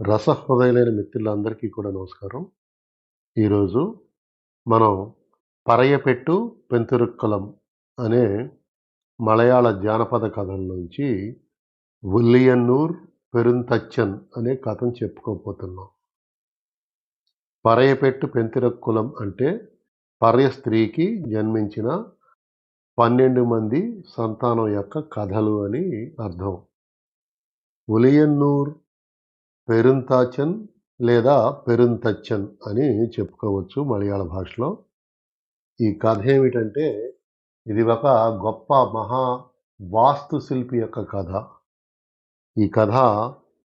రసహృదయులైన మిత్రులందరికీ కూడా నమస్కారం. ఈరోజు మనం 'పరయపెట్టు పెంతురుక్కలం' అనే మలయాళ జానపద కథల నుంచి 'ఉల్లియన్నూర్ పెరుంతచ్చన్' అనే కథను చెప్పుకోబోతున్నాం. పరయపెట్టు పెంతిరక్కులం అంటే పర్య స్త్రీకి జన్మించిన 12 మంది సంతానం యొక్క కథలు అని అర్థం. ఉలియన్నూర్ పెరుంతాచన్ లేదా పెరుంతచ్చన్ అని చెప్పుకోవచ్చు మలయాళ భాషలో. ఈ కథ ఏమిటంటే ఇది ఒక గొప్ప మహా వాస్తుశిల్పి యొక్క కథ. ఈ కథ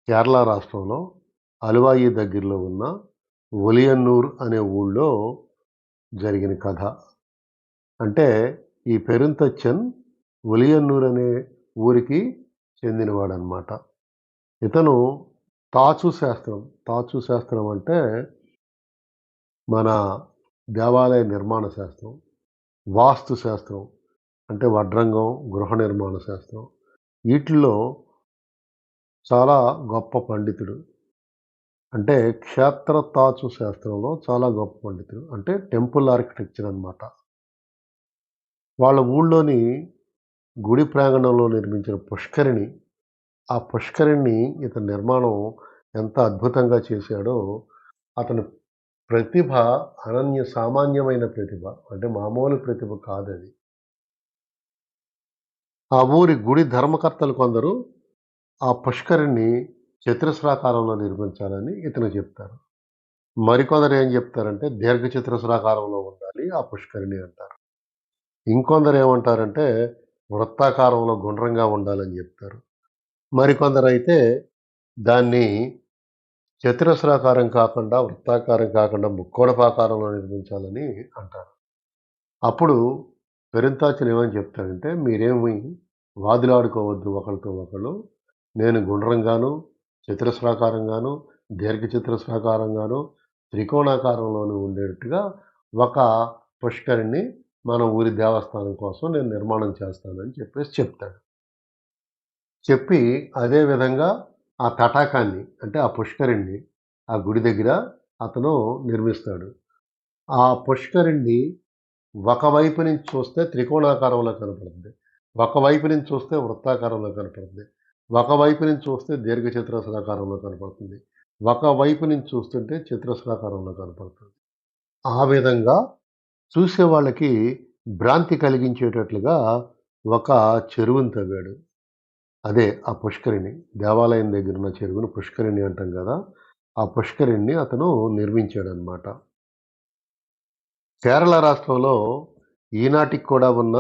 కేరళ రాష్ట్రంలో అలువాయి దగ్గరలో ఉన్న ఒలియన్నూర్ అనే ఊళ్ళో జరిగిన కథ. అంటే ఈ పెరుంతచ్చన్ ఒలియన్నూర్ అనే ఊరికి చెందినవాడనమాట. ఇతను తాచు శాస్త్రం, తాచు శాస్త్రం అంటే మన దేవాలయ నిర్మాణ శాస్త్రం, వాస్తు శాస్త్రం అంటే వడ్రంగం, గృహ నిర్మాణ శాస్త్రం వీటిల్లో చాలా గొప్ప పండితుడు. అంటే క్షేత్ర తాచు శాస్త్రంలో చాలా గొప్ప పండితుడు. అంటే టెంపుల్ ఆర్కిటెక్చర్ అనమాట. వాళ్ళ ఊళ్ళోని గుడి ప్రాంగణంలో నిర్మించిన పుష్కరిణి, ఆ పుష్కరిణి ఇతని నిర్మాణం ఎంత అద్భుతంగా చేశాడో అతని ప్రతిభ అనన్య సామాన్యమైన ప్రతిభ. అంటే మామూలు ప్రతిభ కాదది. ఆ ఊరి గుడి ధర్మకర్తలు కొందరు ఆ పుష్కరిణి చతురస్రాకారంలో నిర్మించాలని ఇతను చెప్తారు. మరికొందరు ఏం చెప్తారంటే దీర్ఘ చతురస్రాకారంలో ఉండాలి ఆ పుష్కరిణి అంటారు. ఇంకొందరు ఏమంటారంటే వృత్తాకారంలో గుండ్రంగా ఉండాలని చెప్తారు. మరికొందరైతే దాన్ని చతురస్రాకారం కాకుండా, వృత్తాకారం కాకుండా ముక్కోడపాకారంలో నిర్మించాలని అంటారు. అప్పుడు పెరుంతాచన్ ఏమని చెప్తాడంటే మీరేమి వాదులాడుకోవద్దు ఒకరితో ఒకళ్ళు. నేను గుండ్రంగాను, చతురస్రాకారంగాను, దీర్ఘ చతురస్రాకారంగాను, త్రికోణాకారంలోనూ ఉండేటట్టుగా ఒక పుష్కరిణి మన ఊరి దేవస్థానం కోసం నేను నిర్మాణం చేస్తానని చెప్పేసి చెప్తాడు. చెప్పి అదే విధంగా ఆ తటాకాన్ని అంటే ఆ పుష్కరిణిని ఆ గుడి దగ్గర అతను నిర్మిస్తాడు. ఆ పుష్కరిణిని ఒకవైపు నుంచి చూస్తే త్రికోణాకారంలో కనపడుతుంది. ఒకవైపు నుంచి చూస్తే వృత్తాకారంలో కనపడుతుంది. ఒకవైపు నుంచి చూస్తే దీర్ఘ చతురస్రాకారంలో కనపడుతుంది. ఒకవైపు నుంచి చూస్తుంటే చతురస్రాకారంలో కనపడుతుంది. ఆ విధంగా చూసే వాళ్ళకి భ్రాంతి కలిగించేటట్లుగా ఒక చెరువుని తవ్వాడు. అదే ఆ పుష్కరిణి. దేవాలయం దగ్గర ఉన్న చెరువును పుష్కరిణి అంటాం కదా! ఆ పుష్కరిణిని అతను నిర్మించాడనమాట. కేరళ రాష్ట్రంలో ఈనాటికి కూడా ఉన్న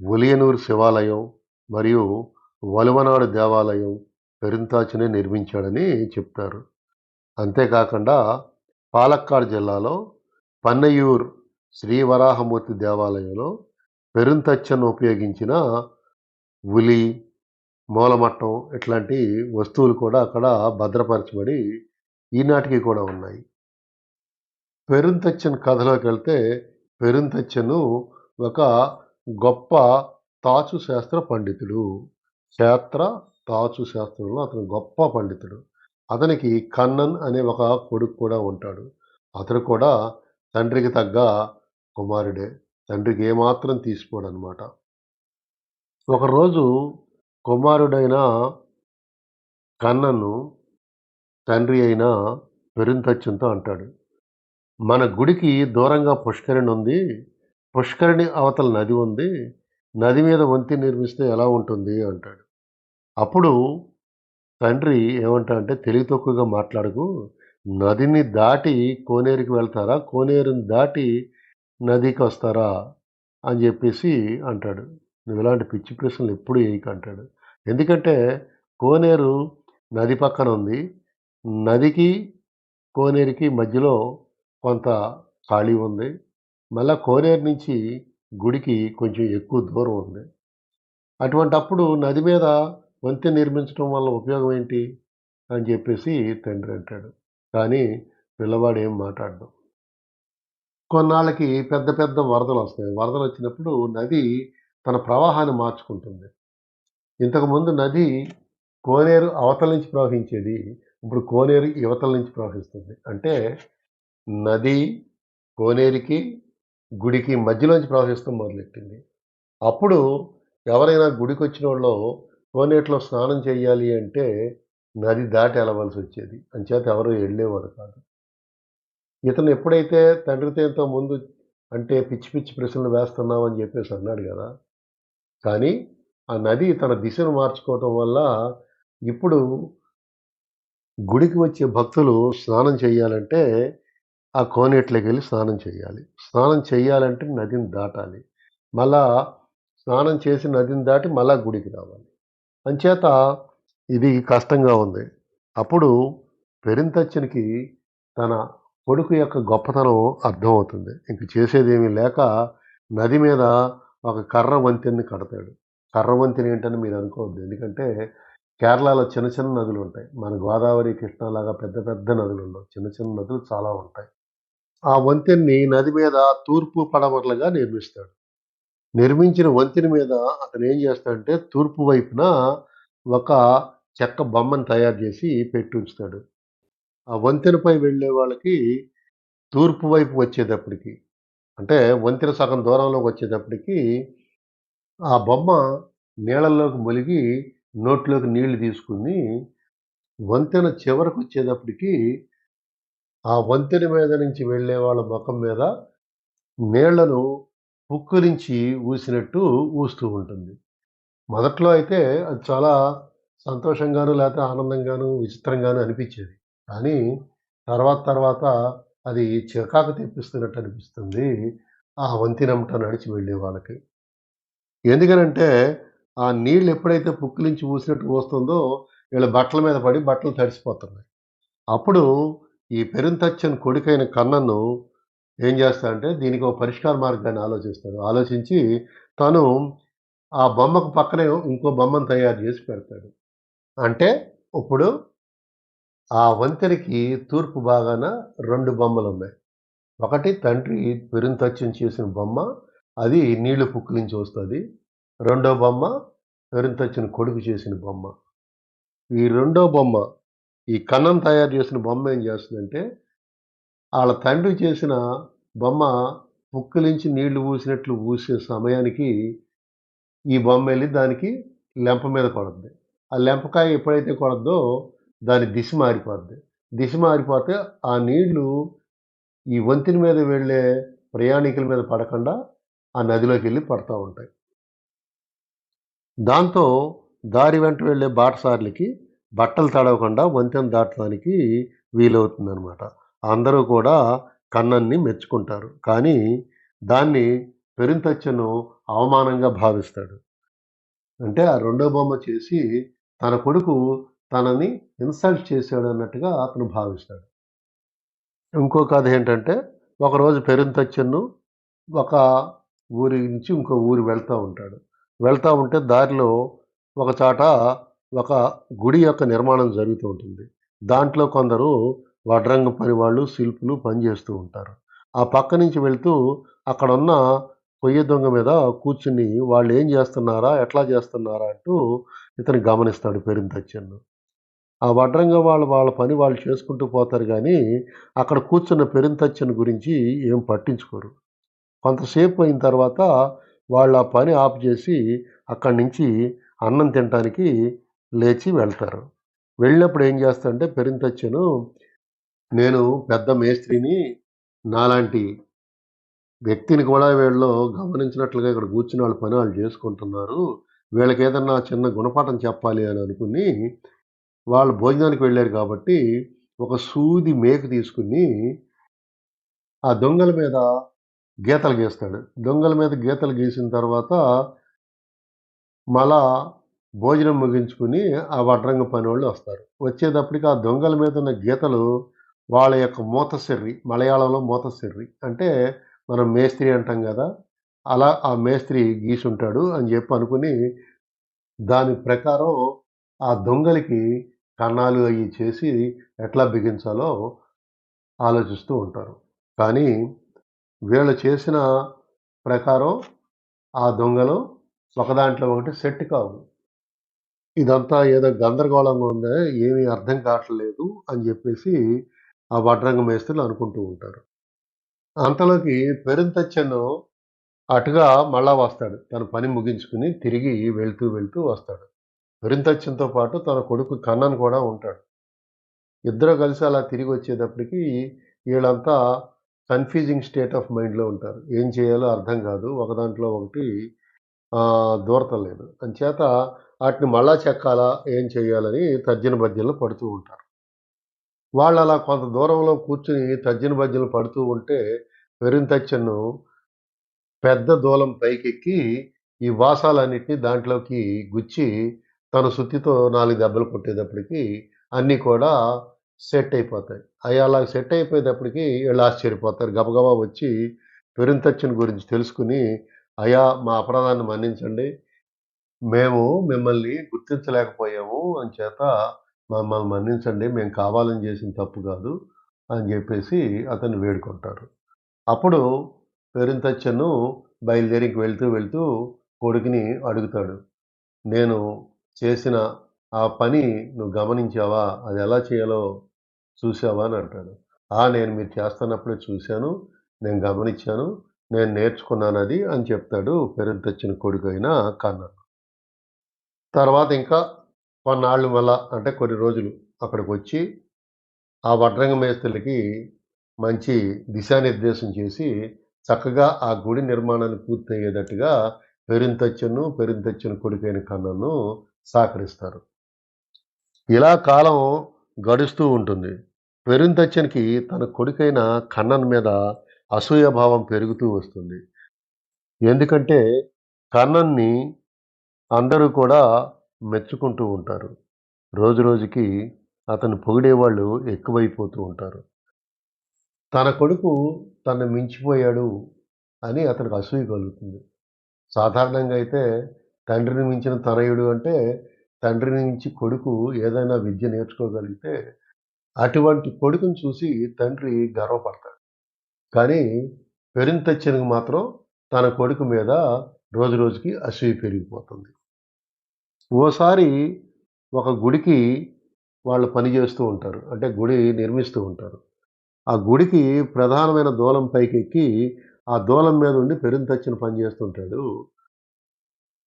ఒలియనూరు శివాలయం మరియు వలువనాడు దేవాలయం పెరుంతాచనే నిర్మించాడని చెప్తారు. అంతేకాకుండా పాలక్కాడ్ జిల్లాలో పన్నయూర్ శ్రీ వరాహమూర్తి దేవాలయంలో పెరుంతచ్చన్ ఉపయోగించిన ఉలి, మూలమట్టం ఇట్లాంటి వస్తువులు కూడా అక్కడ భద్రపరచబడి ఈనాటికి కూడా ఉన్నాయి. పెరుంతచ్చన్ కథలోకి వెళ్తే పెరుంతచ్చను ఒక గొప్ప తాచు శాస్త్ర పండితుడు. క్షేత్ర తాచు శాస్త్రంలో అతను గొప్ప పండితుడు. అతనికి కన్నన్ అనే ఒక కొడుకు కూడా ఉంటాడు. అతడు కూడా తండ్రికి తగ్గ కుమారుడే. తండ్రికి ఏమాత్రం తీసుకోడనమాట ఒకరోజు కుమారుడైన కన్నను తండ్రి అయిన పెరుంతచ్చుంతో అంటాడు. మన గుడికి దూరంగా పుష్కరిణి ఉంది. పుష్కరిణి అవతల నది ఉంది. నది మీద వంతి నిర్మిస్తే ఎలా ఉంటుంది అంటాడు. అప్పుడు తండ్రి ఏమంటాడంటే తెలివి తక్కువగా మాట్లాడుకు నదిని దాటి కోనేరుకి వెళ్తారా? కోనేరుని దాటి నదికి వస్తారా అని చెప్పేసి అంటాడు. నువ్వు ఇలాంటి పిచ్చి ప్రశ్నలు ఎప్పుడు వేయకు అంటాడు. ఎందుకంటే కోనేరు నది పక్కన ఉంది. నదికి, కోనేరుకి మధ్యలో కొంత ఖాళీ ఉంది. మళ్ళా కోనేరు నుంచి గుడికి కొంచెం ఎక్కువ దూరం ఉంది. అటువంటప్పుడు నది మీద వంతెన నిర్మించడం వల్ల ఉపయోగం ఏంటి? అని చెప్పేసి తండ్రి అంటాడు. కానీ పిల్లవాడు ఏం మాట్లాడడం కొన్నాళ్ళకి పెద్ద పెద్ద వరదలు వస్తాయి వరదలు వచ్చినప్పుడు నది తన ప్రవాహాన్ని మార్చుకుంటుంది. ఇంతకుముందు నది కోనేరు అవతల నుంచి ప్రవహించేది. ఇప్పుడు కోనేరు యువతల నుంచి ప్రవహిస్తుంది. అంటే నది కోనేరికి గుడికి మధ్యలోంచి ప్రవహిస్తూ మొదలెట్టింది. అప్పుడు ఎవరైనా గుడికి వచ్చిన వాళ్ళు కోనేటిలో స్నానం చేయాలి అంటే నది దాటి వెళ్ళవలసి వచ్చేది. అంచేత ఎవరు వెళ్ళేవాడు కాదు. ఇతను ఎప్పుడైతే తండ్రితో ముందు అంటే పిచ్చి పిచ్చి ప్రశ్నలు వేస్తున్నామని చెప్పేసి అన్నాడు కదా. కానీ ఆ నది తన దిశను మార్చుకోవటం వల్ల ఇప్పుడు గుడికి వచ్చే భక్తులు స్నానం చేయాలంటే ఆ కోనేట్లోకి వెళ్ళి స్నానం చేయాలి. స్నానం చేయాలంటే నదిని దాటాలి. మళ్ళా స్నానం చేసి నదిని దాటి మళ్ళా గుడికి రావాలి. అంచేత ఇది కష్టంగా ఉంది. అప్పుడు పెరింతచ్చనికి తన కొడుకు యొక్క గొప్పతనం అర్థమవుతుంది. ఇంక చేసేదేమీ లేక నది మీద ఒక కర్ర వంతెన్ని కడతాడు. కర్రవంతిని ఏంటని మీరు అనుకోవద్దు. ఎందుకంటే కేరళలో చిన్న చిన్న నదులు ఉంటాయి. మన గోదావరి కృష్ణలాగా పెద్ద పెద్ద నదులు ఉండవు. చిన్న చిన్న నదులు చాలా ఉంటాయి. ఆ వంతెన్ని నది మీద తూర్పు పడమరలుగా నిర్మిస్తాడు. నిర్మించిన వంతెన మీద అతను ఏం చేస్తాడంటే తూర్పు వైపున ఒక చెక్క బొమ్మను తయారు చేసి పెట్టి ఉంచుతాడు. ఆ వంతెనపై వెళ్ళే వాళ్ళకి తూర్పు వైపు వచ్చేటప్పటికి అంటే వంతెన సగం దూరంలోకి వచ్చేటప్పటికి ఆ బొమ్మ నీళ్ళల్లోకి ములిగి నోట్లోకి నీళ్ళు తీసుకుని వంతెన చివరకు వచ్చేటప్పటికి ఆ వంతెన మీద నుంచి వెళ్ళే వాళ్ళ ముఖం మీద నీళ్ళను పుక్కురించి ఊసినట్టు ఊస్తూ ఉంటుంది. మొదట్లో అయితే అది చాలా సంతోషంగాను లేకపోతే ఆనందంగాను విచిత్రంగాను అనిపించేది. కానీ తర్వాత తర్వాత అది చికాకు తెప్పిస్తున్నట్టు అనిపిస్తుంది ఆ వంతెనమ్మట నడిచి వెళ్ళే వాళ్ళకి. ఎందుకనంటే ఆ నీళ్ళు ఎప్పుడైతే పుక్కిలించి ఊసినట్టు వస్తుందో వీళ్ళ బట్టల మీద పడి బట్టలు తడిసిపోతున్నాయి. అప్పుడు ఈ పెరుంతచ్చని కొడుకైన కన్నను ఏం చేస్తాడంటే దీనికి ఒక పరిష్కార మార్గాన్ని ఆలోచిస్తాడు. ఆలోచించి తను ఆ బొమ్మకు పక్కనే ఇంకో బొమ్మను తయారు చేసి పెడతాడు. అంటే ఇప్పుడు ఆ వంతెనకి తూర్పు భాగాన రెండు బొమ్మలు ఉన్నాయి ఒకటి తండ్రి పెరుంతచ్చని చేసిన బొమ్మ అది నీళ్ళు పుక్కిలించి వస్తుంది. రెండో బొమ్మ పెరుంతచ్చిన కొడుకు చేసిన బొమ్మ. ఈ రెండో బొమ్మ ఈ కన్నం తయారు చేసిన బొమ్మ ఏం చేస్తుందంటే వాళ్ళ తండ్రి చేసిన బొమ్మ పుక్కిలించి నీళ్ళు ఊసినట్లు ఊసే సమయానికి ఈ బొమ్మ వెళ్ళి దానికి లెంప మీద పడుద్ది ఆ లెంపకాయ ఎప్పుడైతే కొడద్దో దాని దిశ మారిపోద్ది. దిశ మారిపోతే ఆ నీళ్ళు ఈ వంతెన మీద వెళ్ళే ప్రయాణికుల మీద పడకుండా ఆ నదిలోకి వెళ్ళి పడతా ఉంటాయి. దాంతో దారి వెంట వెళ్ళే బాటసార్లకి బట్టలు తడవకుండా వంతెన దాటడానికి వీలవుతుందనమాట అందరూ కూడా కన్నన్ని మెచ్చుకుంటారు. కానీ దాన్ని పెరింతచ్చను అవమానంగా భావిస్తాడు. అంటే ఆ రెండో బొమ్మ చేసి తన కొడుకు తనని ఇన్సల్ట్ చేశాడు అన్నట్టుగా అతను భావిస్తాడు. ఇంకో కథ ఏంటంటే ఒకరోజు పెరింతచ్చన్ను ఒక ఊరి నుంచి ఇంకో ఊరు వెళ్తూ ఉంటాడు. వెళ్తూ ఉంటే దారిలో ఒక చాట ఒక గుడి యొక్క నిర్మాణం జరుగుతూ ఉంటుంది. దాంట్లో కొందరు వడ్రంగ పని వాళ్ళు శిల్పులు పనిచేస్తూ ఉంటారు. ఆ పక్క నుంచి వెళ్తూ అక్కడ ఉన్న పొయ్యి దొంగ మీద కూర్చుని వాళ్ళు ఏం చేస్తున్నారా ఎట్లా చేస్తున్నారా అంటూ ఇతను గమనిస్తాడు పెరింతచ్చన్ను ఆ వడ్రంగ వాళ్ళు వాళ్ళ పని వాళ్ళు చేసుకుంటూ పోతారు కానీ అక్కడ కూర్చున్న పెరింతచ్చన్ గురించి ఏం పట్టించుకోరు. కొంతసేపు అయిన తర్వాత వాళ్ళు ఆ పని ఆఫ్ చేసి అక్కడి నుంచి అన్నం తినడానికి లేచి వెళ్తారు. వెళ్ళినప్పుడు ఏం చేస్తాడంటే పెరింతచ్చను నేను పెద్ద మేస్త్రిని నాలాంటి వ్యక్తిని కూడా వీళ్ళు గమనించినట్లుగా ఇక్కడ కూర్చుని వాళ్ళ పని వాళ్ళు చేసుకుంటున్నారు. వీళ్ళకి ఏదన్నా చిన్న గుణపాఠం చెప్పాలి అని అనుకుని వాళ్ళు భోజనానికి వెళ్ళారు కాబట్టి ఒక సూది మేకు తీసుకుని ఆ దొంగల మీద గీతలు గీస్తాడు. దొంగల మీద గీతలు గీసిన తర్వాత మళ్ళా భోజనం ముగించుకుని ఆ వడ్రంగ పని వాళ్ళు వస్తారు. వచ్చేటప్పటికి ఆ దొంగల మీద ఉన్న గీతలు వాళ్ళ యొక్క మూతసిర్రి మలయాళంలో మూతసిర్రి. అంటే మనం మేస్త్రి అంటాం కదా అలా ఆ మేస్త్రి గీసుంటాడు అని చెప్పి అనుకుని దాని ప్రకారం ఆ దొంగలకి కన్నాలు అవి చేసి ఎట్లా బిగించాలో ఆలోచిస్తూ ఉంటారు. కానీ వీళ్ళు చేసిన ప్రకారం ఆ దొంగలు ఒకదాంట్లో ఒకటి సెట్ కావు ఇదంతా ఏదో గందరగోళంగా ఉందే ఏమీ అర్థం కావట్లేదు అని చెప్పేసి ఆ వడ్రంగ మేస్త్రులు అనుకుంటూ ఉంటారు. అంతలోకి పెరింతచ్చను అటుగా మళ్ళా వస్తాడు. తన పని ముగించుకుని తిరిగి వెళ్తూ వెళ్తూ వస్తాడు. పెరింతచ్చన్‌తో పాటు తన కొడుకు కన్నన్ కూడా ఉంటాడు. ఇద్దరు కలిసి అలా తిరిగి వచ్చేటప్పటికి వీళ్ళంతా కన్‌ఫ్యూజింగ్ స్టేట్ ఆఫ్ మైండ్‌లో ఉంటారు. ఏం చేయాలో అర్థం కాదు. ఒక దాంట్లో ఒకటి దూరత దూరతలేదు. అంచేత వాటిని మళ్ళా చెక్కాలా? ఏం చేయాలని తర్జన భర్జనలు పడుతూ ఉంటారు. వాళ్ళు అలా కొంత దూరంలో కూర్చుని తర్జన భర్జనలు పడుతూ ఉంటే వెరింతచ్చను పెద్ద దూలం పైకెక్కి ఈ వాసాలన్నిటిని దాంట్లోకి గుచ్చి తన సుత్తితో నాలుగు దెబ్బలు కొట్టేటప్పటికి అన్నీ కూడా సెట్ అయిపోతాయి. అవి అలా సెట్ అయిపోయేటప్పటికి వీళ్ళు ఆశ్చర్యపోతారు. గబగబా వచ్చి పెరింతచ్చన్ గురించి తెలుసుకుని అయా మా అపరాధాన్ని మన్నించండి. మేము మిమ్మల్ని గుర్తించలేకపోయాము. అంచేత మమ్మల్ని మన్నించండి. మేము కావాలని చేసిన తప్పు కాదు" అని చెప్పేసి అతన్ని వేడుకుంటారు. అప్పుడు పెరింతచ్చను బయలుదేరికి వెళ్తూ వెళ్తూ కొడుకుని అడుగుతాడు. "నేను చేసిన ఆ పని నువ్వు గమనించావా? అది ఎలా చేయాలో చూసావా?" అని అంటాడు. "ఆ! నేను మీరు చేస్తున్నప్పుడే చూశాను. నేను గమనించాను. నేను నేర్చుకున్నాను అది అని చెప్తాడు పెరింతచ్చన్ కొడుకైన కన్న తర్వాత ఇంకా కొన్నాళ్ళు మళ్ళా అంటే కొన్ని రోజులు అక్కడికి వచ్చి ఆ వడ్రంగ మేస్తులకి మంచి దిశానిర్దేశం చేసి చక్కగా ఆ గుడి నిర్మాణాన్ని పూర్తయ్యేటట్టుగా పెరింతచ్చను, పెరింతచ్చను కొడుకైన కన్నను సహకరిస్తారు. ఇలా కాలం గడుస్తూ ఉంటుంది. పెరుంతచ్చనికి తన కొడుకైన కన్నన్ మీద అసూయభావం పెరుగుతూ వస్తుంది. ఎందుకంటే కన్నన్‌ని అందరూ కూడా మెచ్చుకుంటూ ఉంటారు. రోజు రోజుకి అతను పొగిడేవాళ్ళు ఎక్కువైపోతూ ఉంటారు. తన కొడుకు తను మించిపోయాడు అని అతనికి అసూయ కలుగుతుంది. సాధారణంగా అయితే తండ్రిని మించిన తనయుడు అంటే తండ్రి నుంచి కొడుకు ఏదైనా విద్య నేర్చుకోగలిగితే అటువంటి కొడుకుని చూసి తండ్రి గర్వపడతాడు. కానీ పెరింతచ్చన్‌కి మాత్రం తన కొడుకు మీద రోజు రోజుకి అసూయ పెరిగిపోతుంది. ఓసారి ఒక గుడికి వాళ్ళు పని చేస్తూ ఉంటారు. అంటే గుడి నిర్మిస్తూ ఉంటారు. ఆ గుడికి ప్రధానమైన దూలం పైకెక్కి ఆ దూలం మీద ఉండి పెరింతచ్చిన పని చేస్తుంటాడు.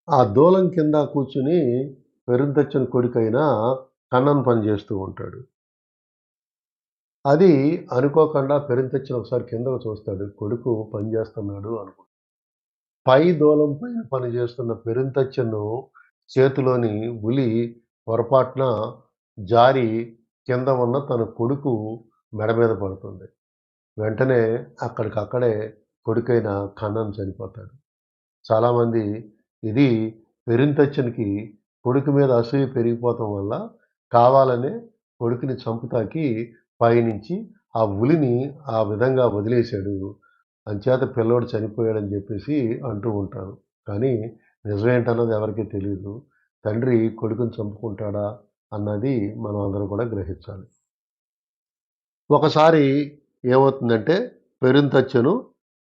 ఆ దూలం కింద కూర్చుని పెరింతచ్చన్ కొడుకైనా కన్నన్ పని చేస్తూ ఉంటాడు. అది అనుకోకుండా పెరింతచ్చన్ ఒకసారి కిందకు చూస్తాడు. కొడుకు పని చేస్తున్నాడు అనుకుంటాడు. పై దూలం పైన పని చేస్తున్న పెరింతచ్చను చేతిలోని ఉలి పొరపాటున జారి కింద ఉన్న తన కొడుకు మెడ మీద పడుతుంది. వెంటనే అక్కడికక్కడే కొడుకైన కన్నన్ చనిపోతాడు. చాలామంది ఇది పెరింతచ్చనికి కొడుకు మీద అసూయ పెరిగిపోవటం వల్ల కావాలనే కొడుకుని చంపుతాకి పయనించి ఆ ఉలిని ఆ విధంగా వదిలేసాడు. అంచేత పిల్లోడు చనిపోయాడని చెప్పేసి అంటూ ఉంటారు. కానీ నిజమేంటన్నది ఎవరికీ తెలియదు తండ్రి కొడుకుని చంపుకుంటాడా అన్నది మనం అందరం కూడా గ్రహించాలి. ఒకసారి ఏమవుతుందంటే పెరుంతచ్చను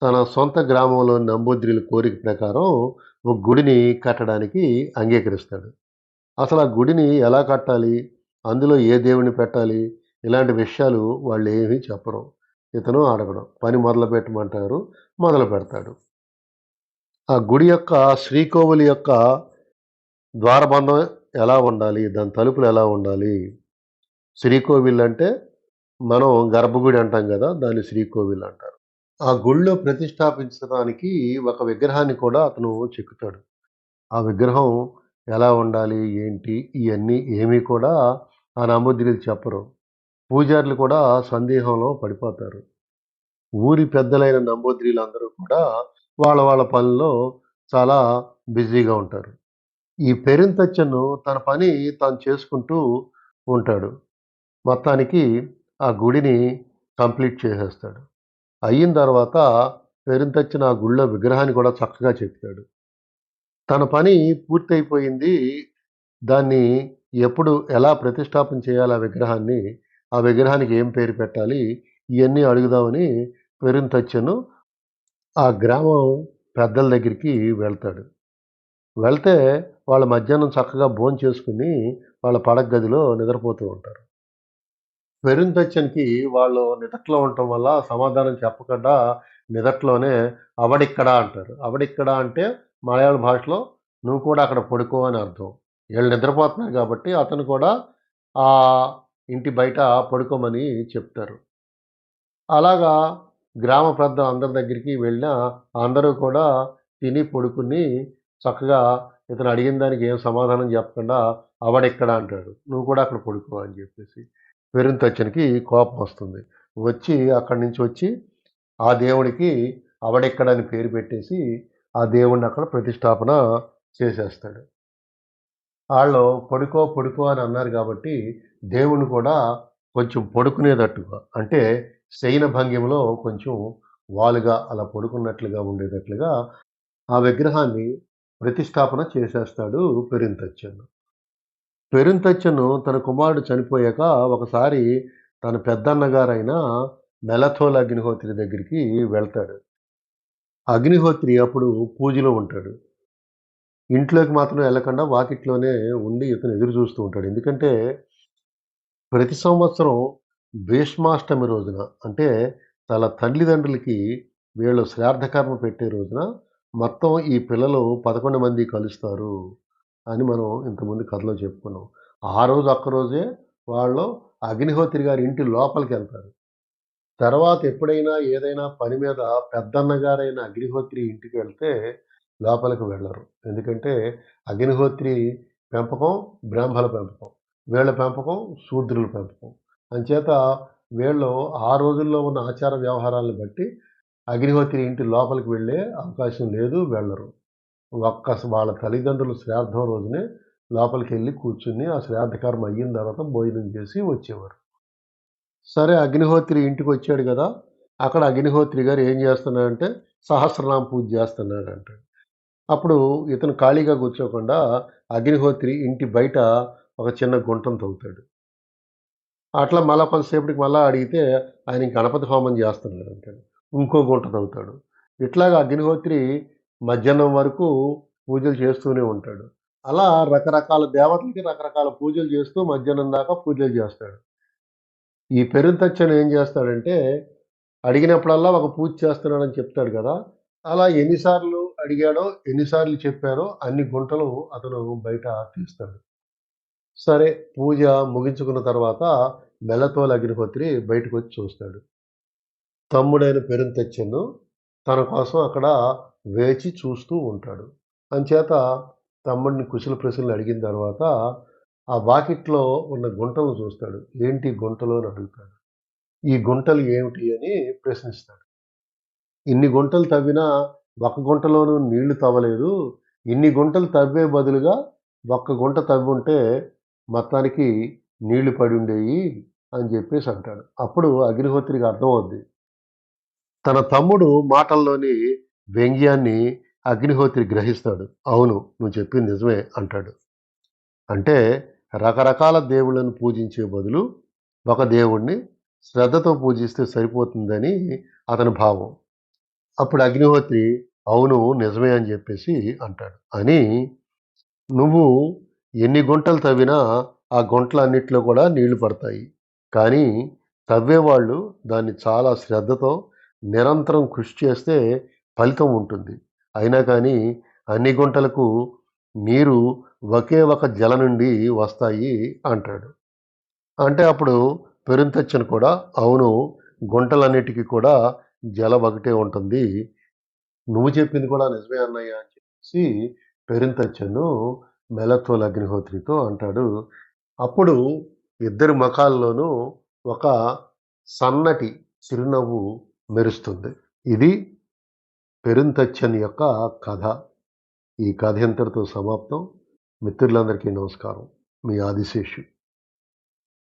తన సొంత గ్రామంలోని నంబూద్రిల కోరిక ప్రకారం ఒక గుడిని కట్టడానికి అంగీకరిస్తాడు. అసలు ఆ గుడిని ఎలా కట్టాలి? అందులో ఏ దేవుని పెట్టాలి? ఇలాంటి విషయాలు వాళ్ళు ఏమీ చెప్పరు. ఇతను అడగడం పని మొదలు పెట్టమంటారు మొదలు పెడతాడు ఆ గుడి యొక్క శ్రీకోవిలి యొక్క ద్వారబంధం ఎలా ఉండాలి? దాని తలుపులు ఎలా ఉండాలి? శ్రీకోవిల్ అంటే మనం గర్భగుడి అంటాం కదా దాన్ని శ్రీకోవిల్ అంటారు. ఆ గుడిలో ప్రతిష్టాపించడానికి ఒక విగ్రహాన్ని కూడా అతను చెక్కుతాడు. ఆ విగ్రహం ఎలా ఉండాలి? ఏంటి? ఇవన్నీ ఏమీ కూడా ఆ నంబూద్రిలు చెప్పరు. పూజారులు కూడా సందేహంలో పడిపోతారు. ఊరి పెద్దలైన నంబూద్రిలందరూ కూడా వాళ్ళ వాళ్ళ పనుల్లో చాలా బిజీగా ఉంటారు. ఈ పెరింతచ్చను తన పని తాను చేసుకుంటూ ఉంటాడు. మొత్తానికి ఆ గుడిని కంప్లీట్ చేసేస్తాడు. అయిన తర్వాత పెరింతచ్చను ఆ గుళ్ళో విగ్రహాన్ని కూడా చక్కగా చెప్తాడు తన పని పూర్తయిపోయింది. దాన్ని ఎప్పుడు ఎలా ప్రతిష్ఠాపన చేయాలి ఆ విగ్రహాన్ని? ఆ విగ్రహానికి ఏం పేరు పెట్టాలి? ఇవన్నీ అడుగుదామని పెరుంతచ్చను ఆ గ్రామం పెద్దల దగ్గరికి వెళ్తాడు. వెళ్తే వాళ్ళ మధ్యాహ్నం చక్కగా భోంచేసుకుని వాళ్ళ పడక గదిలో నిద్రపోతూ ఉంటారు. పెరుంతచ్చన్‌కి వాళ్ళు నిదట్లో ఉండటం వల్ల సమాధానం చెప్పకుండా నిదట్లోనే అవడిక్కడా అంటారు. అవడిక్కడా అంటే మలయాళ భాషలో నువ్వు కూడా అక్కడ పడుకో అని అర్థం. వీళ్ళు నిద్రపోతున్నారు కాబట్టి అతను కూడా ఆ ఇంటి బయట పడుకోమని చెప్తారు. అలాగా గ్రామ పెద్ద అందరి దగ్గరికి వెళ్ళినా అందరూ కూడా తిని పడుకుని చక్కగా ఇతను అడిగిన దానికి ఏం సమాధానం చెప్పకుండా అవడిక్కడా అంటాడు. నువ్వు కూడా అక్కడ పడుకో అని చెప్పేసి. పెరుంతచ్చనికి కోపం వస్తుంది. వచ్చి అక్కడి నుంచి వచ్చి ఆ దేవుడికి అవడెక్కడని పేరు పెట్టేసి ఆ దేవుణ్ణి అక్కడ ప్రతిష్టాపన చేసేస్తాడు. వాళ్ళు పడుకో, పడుకో అని అన్నారు కాబట్టి దేవుని కూడా కొంచెం పడుకునేటట్టుగా అంటే శయన భంగిమలో కొంచెం వాలుగా అలా పడుకున్నట్లుగా ఉండేటట్లుగా ఆ విగ్రహాన్ని ప్రతిష్టాపన చేసేస్తాడు పెరింతచ్చను పెరింతచ్చను తన కుమారుడు చనిపోయాక ఒకసారి తన పెద్దన్నగారైన మెలథోల్ అగ్నిహోత్రి దగ్గరికి వెళ్తాడు. అగ్నిహోత్రి అప్పుడు పూజలో ఉంటాడు. ఇంట్లోకి మాత్రం వెళ్ళకుండా వాకిట్లోనే ఉండి ఇతను ఎదురు చూస్తూ ఉంటాడు. ఎందుకంటే ప్రతి సంవత్సరం భీష్మాష్టమి రోజున అంటే తన తల్లిదండ్రులకి వీళ్ళు శ్రార్థకర్మ పెట్టే రోజున మొత్తం ఈ పిల్లలు 11 మంది కలుస్తారు అని మనం ఇంతకుముందు కథలో చెప్పుకున్నాం. ఆ రోజు ఒక్కరోజే వాళ్ళు అగ్నిహోత్రి గారి ఇంటి లోపలికి వెళ్తారు తర్వాత ఎప్పుడైనా ఏదైనా పని మీద పెద్దన్నగారైన అగ్నిహోత్రి ఇంటికి వెళ్తే లోపలికి వెళ్ళరు. ఎందుకంటే అగ్నిహోత్రి పెంపకం బ్రాహ్మల పెంపకం. వీళ్ళ పెంపకం శూద్రుల పెంపకం. అంచేత వీళ్ళు ఆ రోజుల్లో ఉన్న ఆచార వ్యవహారాలను బట్టి అగ్నిహోత్రి ఇంటి లోపలికి వెళ్ళే అవకాశం లేదు. వెళ్ళరు. ఒక్క వాళ్ళ తల్లిదండ్రులు శ్రాద్ధం రోజునే లోపలికి వెళ్ళి కూర్చుని ఆ శ్రాద్ధకర్మ అయిన తర్వాత భోజనం చేసి వచ్చేవారు. సరే అగ్నిహోత్రి ఇంటికి వచ్చాడు కదా అక్కడ అగ్నిహోత్రి గారు ఏం చేస్తున్నాడంటే సహస్రనామ పూజ చేస్తున్నాడంట. అప్పుడు ఇతను ఖాళీగా కూర్చోకుండా అగ్నిహోత్రి ఇంటి బయట ఒక చిన్న గుంటను తవ్వుతాడు. అట్లా మళ్ళా కొంతసేపటికి మళ్ళా అడిగితే ఆయన గణపతి హోమం చేస్తున్నాడు అంటాడు. ఇంకో గుంట తవ్వుతాడు. ఇట్లాగా అగ్నిహోత్రి మధ్యాహ్నం వరకు పూజలు చేస్తూనే ఉంటాడు. అలా రకరకాల దేవతలకి రకరకాల పూజలు చేస్తూ మధ్యాహ్నం దాకా పూజలు చేస్తాడు. ఈ పెరుంతచ్చను ఏం చేస్తాడంటే అడిగినప్పుడల్లా ఒక పూజ చేస్తున్నాడని చెప్తాడు కదా అలా ఎన్నిసార్లు అడిగాడో, ఎన్నిసార్లు చెప్పారో అన్ని గుంటలు అతను బయట తీస్తాడు. సరే పూజ ముగించుకున్న తర్వాత మెల్లతోలు అగ్నిహోత్రి బయటకొచ్చి చూస్తాడు. తమ్ముడైన పెరుంతచ్చను తన కోసం అక్కడ వేచి చూస్తూ ఉంటాడు. అంచేత తమ్ముడిని కుశల ప్రశ్నలు అడిగిన తర్వాత ఆ వాకిట్లో ఉన్న గుంటలను చూస్తాడు. ఏంటి గుంటలు అని అడుగుతాడు. ఈ గుంటలు ఏమిటి అని ప్రశ్నిస్తాడు. ఇన్ని గుంటలు తవ్వినా ఒక గుంటలోనూ నీళ్ళు తవ్వలేదు. ఇన్ని గుంటలు తవ్వే బదులుగా ఒక్క గుంట తవ్వి ఉంటే మొత్తానికి నీళ్ళు ఉండేవి అని చెప్పేసి అంటాడు. అప్పుడు అగ్నిహోత్రికి అర్థమవుద్ది. తన తమ్ముడు మాటల్లోని వ్యంగ్యాన్ని అగ్నిహోత్రి గ్రహిస్తాడు. అవును నువ్వు చెప్పింది నిజమే అంటాడు. అంటే రకరకాల దేవుళ్ళను పూజించే బదులు ఒక దేవుణ్ణి శ్రద్ధతో పూజిస్తే సరిపోతుందని అతని భావం. అప్పుడు అగ్నిహోత్రి అవును నిజమే అని చెప్పేసి అంటాడు. అని నువ్వు ఎన్ని గుంటలు తవ్వినా ఆ గుంటలన్నిట్లో కూడా నీళ్ళు పడతాయి. కానీ తవ్వేవాళ్ళు దాన్ని చాలా శ్రద్ధతో నిరంతరం కృషి చేస్తే ఫలితం ఉంటుంది. అయినా కానీ అన్ని గుంటలకు నీరు ఒకే ఒక జల నుండి వస్తాయి అంటాడు. అంటే అప్పుడు పెరుంతచ్చను కూడా అవును గుంటలన్నిటికి కూడా జల ఒకటే ఉంటుంది. నువ్వు చెప్పింది కూడా నిజమే అన్నయ్య అని చెప్పేసి పెరుంతచ్చను మెలత్వల అగ్నిహోత్రితో అంటాడు. అప్పుడు ఇద్దరి ముఖాల్లోనూ ఒక సన్నటి చిరునవ్వు మెరుస్తుంది. ఇది పెరుంతచ్చన్ యొక్క కథ. ఈ కథ ఇంతటితో సమాప్తం. మిత్రులందరికీ నమస్కారం. మీ ఆదిశేషు.